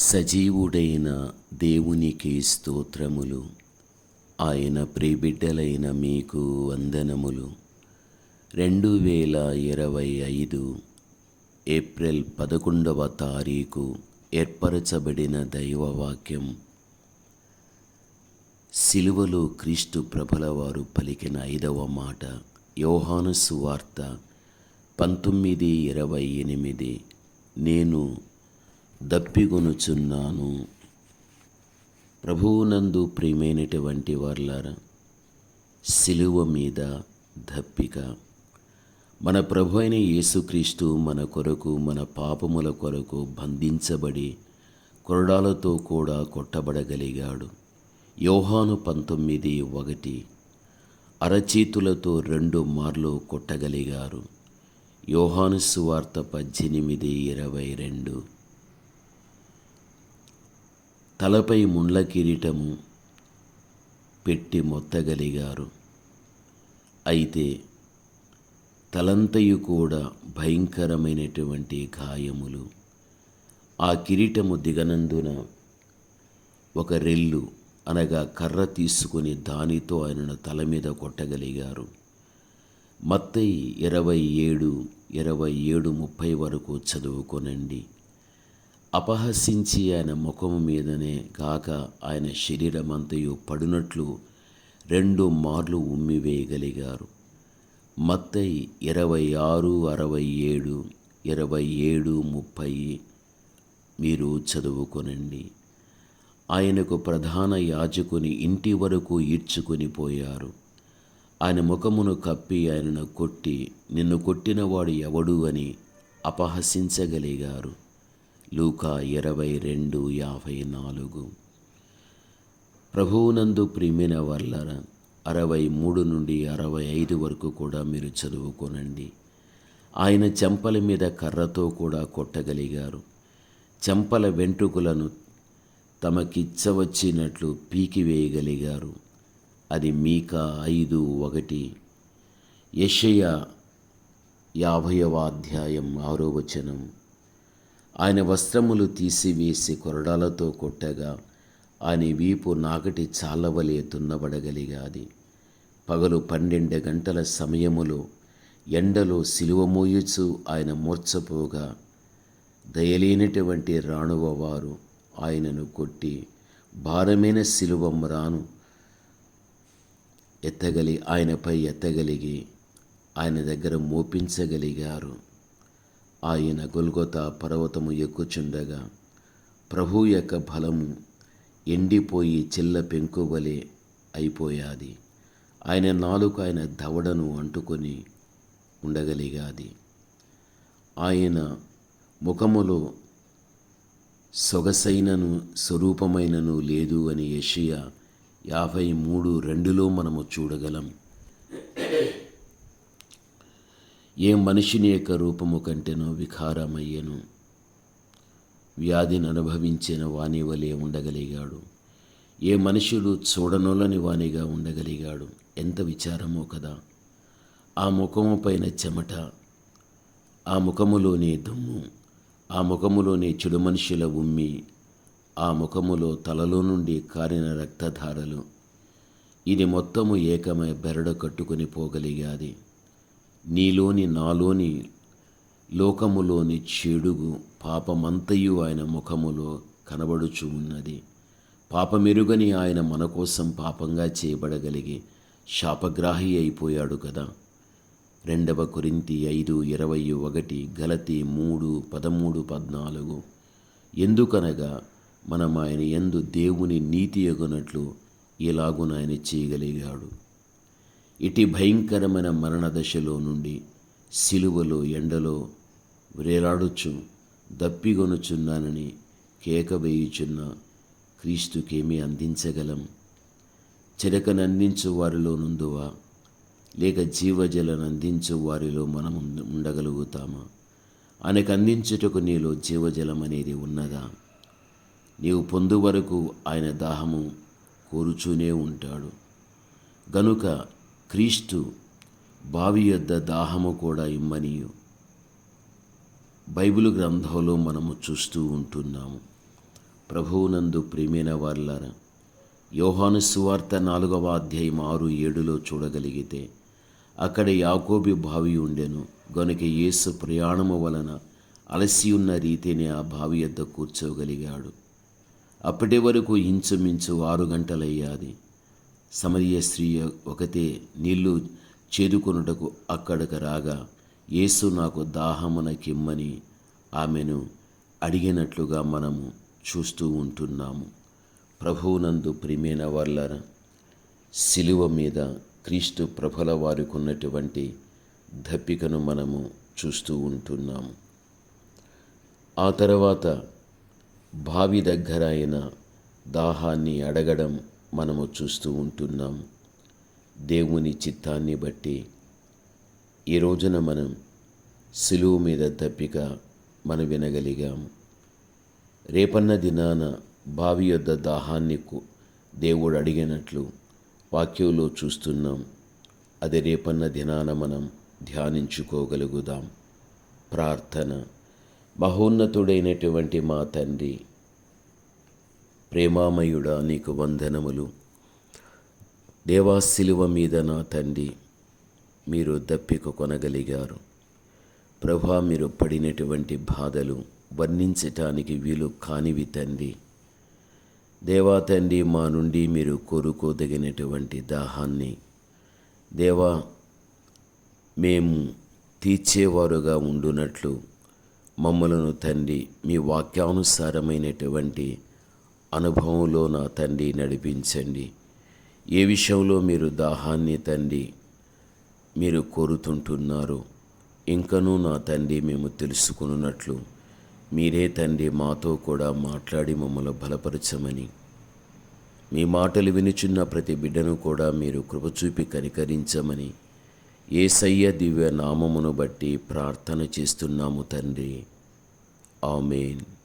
సజీవుడైన దేవునికి స్తోత్రములు. ఆయన ప్రియబిడ్డలైన మీకు వందనములు. రెండు వేల ఇరవై ఐదు ఏప్రిల్ పదకొండవ తారీఖు ఏర్పరచబడిన దైవవాక్యం. సిలువలో క్రీస్తు ప్రభలవారు పలికిన ఐదవ మాట యోహాను సువార్త పంతొమ్మిది ఇరవై ఎనిమిది. నేను దప్పిగొనుచున్నాను ప్రభువునందు ప్రియమైనటువంటి వార్లారా సిలువ మీద దప్పిక. మన ప్రభు అయిన యేసుక్రీస్తు మన కొరకు మన పాపముల కొరకు బంధించబడి కొరడాలతో కూడా కొట్టబడగలిగాడు. యోహాను పంతొమ్మిది ఒకటి అరచేతులతో రెండు మార్లు కొట్టగలిగారు. యోహాను సువార్త పద్దెనిమిది ఇరవై రెండు తలపై ముండ్ల కిరీటము పెట్టి మొత్తగలిగారు. అయితే తలంతయు కూడా భయంకరమైనటువంటి గాయములు. ఆ కిరీటము దిగనందున ఒక రెల్లు అనగా కర్ర తీసుకుని దానితో ఆయనను తల మీద కొట్టగలిగారు. మత్తయి ఇరవై ఏడు ఇరవై ఏడు ముప్పై వరకు చదువుకొనండి. అపహసించి ఆయన ముఖము మీదనే కాక ఆయన శరీరమంతయు పడునట్లు రెండు మార్లు ఉమ్మివేయగలిగారు. మత్తయి ఇరవై ఆరు అరవై ఏడు ఇరవై ఏడు ముప్పై మీరు చదువుకొనండి. ఆయనకు ప్రధాన యాజకుని ఇంటి వరకు ఈడ్చుకొని పోయారు. ఆయన ముఖమును కప్పి ఆయనను కొట్టి నిన్ను కొట్టినవాడు ఎవడు? అని అపహసించగలిగారు. లూకా ఇరవై రెండు యాభై నాలుగు. ప్రభువునందు ప్రియమైన వల్లర అరవై మూడు నుండి అరవై ఐదు వరకు కూడా మీరు చదువుకోనండి. ఆయన చెంపల మీద కర్రతో కూడా కొట్టగలిగారు. చెంపల వెంట్రుకలను తమకిచ్చవచ్చినట్లు పీకివేయగలిగారు అది మీకా ఐదు ఒకటి. యషయ యాభైవ అధ్యాయం ఆరో వచనం. ఆయన వస్త్రములు తీసివేసి కొరడాలతో కొట్టగా ఆయన వీపు నాగటి చాలవలే తున్నబడగలిగాది పగలు పన్నెండు గంటల సమయములో ఎండలో సిలువ మోయుచు ఆయన మూర్చపోగా దయలేనటువంటి రాణువవారు ఆయనను కొట్టి భారమైన సిలువ రాను ఎత్తగలి ఆయనపై ఎత్తగలిగి ఆయన దగ్గర మోపించగలిగారు. ఆయన గొల్గొత పర్వతము ఎక్కుచుండగా ప్రభు యొక్క బలము ఎండిపోయి చిల్ల పెంకువలే అయిపోయాది. ఆయన నాలుక ఆయన దవడను అంటుకొని ఉండగలిగాది. ఆయన ముఖములో సొగసైనను స్వరూపమైనను లేదు అని యషియా యాభై మూడు రెండులో మనము చూడగలం. ఏ మనిషిని యొక్క రూపము కంటేనో వికారమయ్యను. వ్యాధిని అనుభవించిన వాని వలె ఉండగలిగాడు. ఏ మనుషులు చూడనోలని వాణిగా ఉండగలిగాడు. ఎంత విచారమో కదా. ఆ ముఖము పైన చెమట ఆ ముఖములోని దుమ్ము ఆ ముఖములోని చెడు మనుషుల ఉమ్మి ఆ ముఖములో తలలో నుండి కారిన రక్తధారలు. ఇది మొత్తము ఏకమై బెరడ కట్టుకుని పోగలిగాది. నీలోని నాలోని లోకములోని చెడుగు పాపమంతయు ఆయన ముఖములో కనబడుచు ఉన్నది. పాపమెరుగని ఆయన మన కోసం పాపంగా చేయబడగలిగి శాపగ్రాహి అయిపోయాడు కదా. రెండవ కొరింతి ఐదు ఇరవై ఒకటి గలతి మూడు పదమూడు పద్నాలుగు. ఎందుకనగా మనం ఆయన ఎందు దేవుని నీతి ఎగునట్లు ఇలాగున ఆయన చేయగలిగాడు. ఇటు భయంకరమైన మరణ దశలో నుండి సిలువలో ఎండలో వ్రేలాడుచు దప్పిగొనుచున్నానని కేక వేయుచున్న క్రీస్తుకేమీ అందించగలం? చిరకనందించు వారిలో నుందువా లేక జీవజలను అందించు వారిలో మనం ఉండగలుగుతామా? ఆయనకు అందించుటకు నీలో జీవజలం అనేది ఉన్నదా? నీవు పొందు వరకు ఆయన దాహము కోరుచూనే ఉంటాడు. గనుక క్రీస్తు బావి యొద్ద దాహము కూడా ఇమ్మనియు. బైబిల్ గ్రంథంలో మనము చూస్తూ ఉంటున్నాము. ప్రభువునందు ప్రేమైన వాళ్ళారా యోహాను సువార్త నాలుగవ అధ్యాయం ఆరు ఏడులో చూడగలిగితే అక్కడ యాకోబి బావి ఉండెను. గనుక యేసు ప్రయాణము వలన అలసి ఉన్న రీతిని ఆ బావి యొద్ద కూర్చోగలిగాడు. అప్పటి వరకు ఇంచుమించు ఆరు గంటలయ్యాది. సమరియ స్త్రీ ఒకతే నీళ్ళు చేదుకొనుటకు అక్కడికి రాగా యేసు నాకు దాహమున కిమ్మని ఆమెను అడిగినట్లుగా మనము చూస్తూ ఉంటున్నాము. ప్రభువునందు ప్రియమైన వాళ్ళ శిలువ మీద క్రీస్తు ప్రభల వారికి ఉన్నటువంటి దప్పికను మనము చూస్తూ ఉంటున్నాము. ఆ తర్వాత బావి దగ్గర అయిన దాహాన్ని అడగడం మనము చూస్తూ ఉంటున్నాము దేవుని చిత్తాన్ని బట్టి ఈ రోజున మనం సిలువు మీద తప్పిక మనం వినగలిగాము రేపన్న దినాన బావి యొద్ద దాహాన్ని దేవుడు అడిగినట్లు వాక్యంలో చూస్తున్నాం. అది రేపన్న దినాన మనం ధ్యానించుకోగలుగుదాం. ప్రార్థన. మహోన్నతుడైనటువంటి మా తండ్రి ప్రేమామయుడా నీకు వందనములు. దేవా శిలువ మీద నా తండ్రి మీరు దప్పిక కొనగలిగారు. ప్రభా మీరు పడినటువంటి బాధలు వర్ణించటానికి వీలు కానివి తండ్రి. దేవా తండ్రి మా నుండి మీరు కోరుకోదగినటువంటి దాహాన్ని దేవా మేము తీర్చేవారుగా ఉండునట్లు మమ్మలను తండ్రి మీ వాక్యానుసారమైనటువంటి అనుభవంలో నా తండ్రి నడిపించండి. ఏ విషయంలో మీరు దాహాన్ని తండ్రి మీరు కోరుతుంటున్నారు ఇంకనూ నా తండ్రి మేము తెలుసుకున్నట్లు మీరే తండ్రి మాతో కూడా మాట్లాడి మమ్మల్ని బలపరచమని. మీ మాటలు వినుచున్న ప్రతి బిడ్డను కూడా మీరు కృపచూపి కనికరించమని ఏసయ్య దివ్య నామమును బట్టి ప్రార్థన చేస్తున్నాము తండ్రి. ఆమెన్.